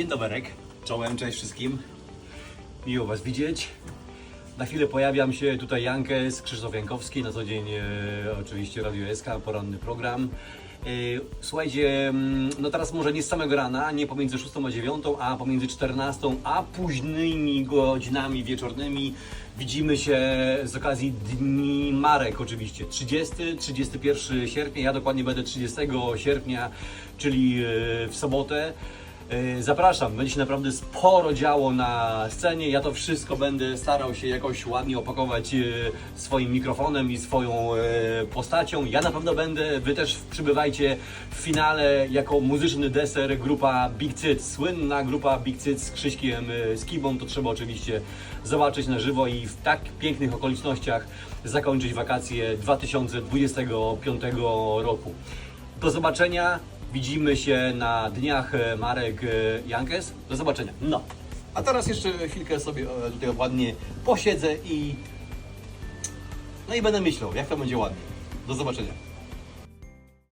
Dzień doberek, czołem, cześć wszystkim. Miło Was widzieć. Na chwilę pojawiam się tutaj Jankes, Krzysztof Jankowski, na co dzień e, oczywiście Radio SK, poranny program. E, słuchajcie, mm, no teraz może nie z samego rana, nie pomiędzy 6 a 9, a pomiędzy 14 a późnymi godzinami wieczornymi widzimy się z okazji Dni Marek oczywiście. 30, 31 sierpnia, ja dokładnie będę 30 sierpnia, czyli e, w sobotę. E, Zapraszam, będzie się naprawdę sporo działo na scenie. Ja to wszystko będę starał się jakoś ładnie opakować e, swoim mikrofonem i swoją e, postacią. Ja na pewno będę, wy też przybywajcie w finale jako muzyczny deser grupa Big Cyt. Słynna grupa Big Cyt z Krzyśkiem Skibą. To trzeba oczywiście zobaczyć na żywo i w tak pięknych okolicznościach zakończyć wakacje 2025 roku. Do zobaczenia. Widzimy się na dniach e, Marek e, Jankes. Do zobaczenia. No. A teraz jeszcze chwilkę sobie e, tutaj ładnie posiedzę i no i będę myślał, jak to będzie ładnie. Do zobaczenia.